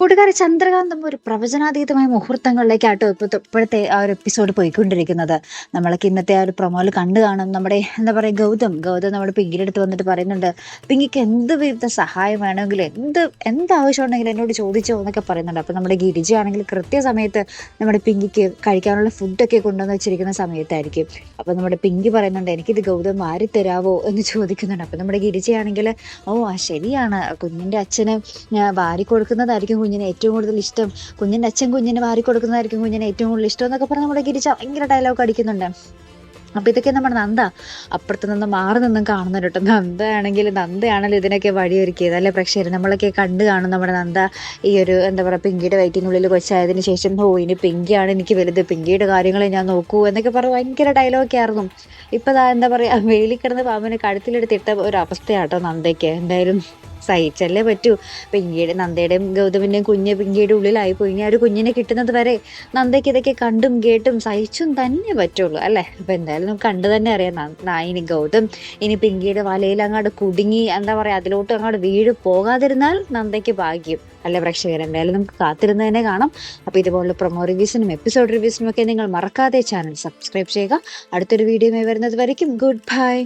കൂട്ടുകാരെ ചന്ദ്രകാന്തം ഒരു പ്രവചനാതീതമായ മുഹൂർത്തങ്ങളിലേക്കാട്ടോ ഇപ്പോൾ ഇപ്പോഴത്തെ ആ ഒരു എപ്പിസോഡ് പോയിക്കൊണ്ടിരിക്കുന്നത്. നമ്മളൊക്കെ ഇന്നത്തെ ആ ഒരു പ്രൊമോയിൽ കണ്ടു കാണും. നമ്മുടെ എന്താ പറയുക ഗൗതം. ഗൗതം നമ്മുടെ പിങ്കിയുടെ അടുത്ത് വന്നിട്ട് പറയുന്നുണ്ട് പിങ്കിക്ക് എന്ത് വിധ സഹായം വേണമെങ്കിലും എന്ത് എന്ത് ആവശ്യം ഉണ്ടെങ്കിലും എന്നോട് ചോദിച്ചോ എന്നൊക്കെ പറയുന്നുണ്ട്. അപ്പോൾ നമ്മുടെ ഗിരിജ ആണെങ്കിൽ കൃത്യസമയത്ത് നമ്മുടെ പിങ്കിക്ക് കഴിക്കാനുള്ള ഫുഡൊക്കെ കൊണ്ടുവന്ന് വെച്ചിരിക്കുന്ന സമയത്തായിരിക്കും. അപ്പോൾ നമ്മുടെ പിങ്കി പറയുന്നുണ്ട് എനിക്കിത് ഗൗതം വാരി തരാവോ എന്ന് ചോദിക്കുന്നുണ്ട്. അപ്പോൾ നമ്മുടെ ഗിരിജയാണെങ്കിൽ ഓ ശരിയാണ്. കുഞ്ഞിന്റെ അച്ഛന് വാരി കൊടുക്കുന്നതായിരിക്കും കുഞ്ഞിന് ഏറ്റവും കൂടുതൽ ഇഷ്ടം കുഞ്ഞിന്റെ അച്ഛൻ കുഞ്ഞിന് വാരി കൊടുക്കുന്നതായിരിക്കും കുഞ്ഞിന് ഏറ്റവും കൂടുതൽ ഇഷ്ടം എന്നൊക്കെ പറഞ്ഞ് നമ്മുടെ ഗിരിച്ച ഭയങ്കര ഡയലോഗ് അടിക്കുന്നുണ്ട്. അപ്പോൾ ഇതൊക്കെ നമ്മുടെ നന്ദ. അപ്പുറത്ത് നിന്ന് മാറി നിന്നും കാണുന്നുണ്ട് കേട്ടോ. നന്ദ ആണെങ്കിൽ നന്ദയാണല്ലോ ഇതിനൊക്കെ വഴിയൊരുക്കിയത്. അല്ലെ പ്രേക്ഷകർ നമ്മളൊക്കെ കണ്ടു കാണും നമ്മുടെ നന്ദ. ഈ ഒരു എന്താ പറയുക പിങ്കിയുടെ വയറ്റിനുള്ളിൽ കൊച്ചായതിനു ശേഷം ഓ ഇനി പിങ്കിയാണ് എനിക്ക് വലുത്. പിങ്കിയുടെ കാര്യങ്ങളെ ഞാൻ നോക്കൂ എന്നൊക്കെ പറഞ്ഞ് ഭയങ്കര ഡയലോഗൊക്കെ ആയിരുന്നു. ഇപ്പം ദാ എന്താ പറയുക വെയിലിൽ കിടന്ന് പാമ്പിനെ കഴുത്തിലെടുത്തിട്ട ഒരു അവസ്ഥയാട്ടോ നന്ദയ്ക്ക്. എന്തായാലും സഹിച്ചല്ലേ പറ്റൂ. പിങ്കിയുടെ നന്ദയുടെയും ഗൗതമിന്റെയും കുഞ്ഞ് പിങ്കിയുടെ ഉള്ളിലായി പോയി. ഇനി ആ ഒരു കുഞ്ഞിനെ കിട്ടുന്നത് വരെ നന്ദയ്ക്ക് ഇതൊക്കെ കണ്ടും കേട്ടും സഹിച്ചും തന്നെ പറ്റുള്ളൂ അല്ലേ? അപ്പം എന്തായാലും നമുക്ക് കണ്ടു തന്നെ അറിയാം. നായിനി ഗൗതം ഇനി പിങ്കിയുടെ വലയിൽ അങ്ങോട്ട് കുടുങ്ങി എന്താ പറയുക അതിലോട്ട് അങ്ങോട്ട് വീട് പോകാതിരുന്നാൽ നന്ദയ്ക്ക് ഭാഗ്യം അല്ലേ പ്രേക്ഷകർ എന്തായാലും നമുക്ക് കാത്തിരുന്ന് തന്നെ കാണാം. അപ്പോൾ ഇതുപോലുള്ള പ്രൊമോ റിവ്യൂസിനും എപ്പിസോഡ് റിവ്യൂസിനും ഒക്കെ നിങ്ങൾ മറക്കാതെ ചാനൽ സബ്സ്ക്രൈബ് ചെയ്യുക. അടുത്തൊരു വീഡിയോയുമായി വരുന്നത് വരയ്ക്കും. Good bye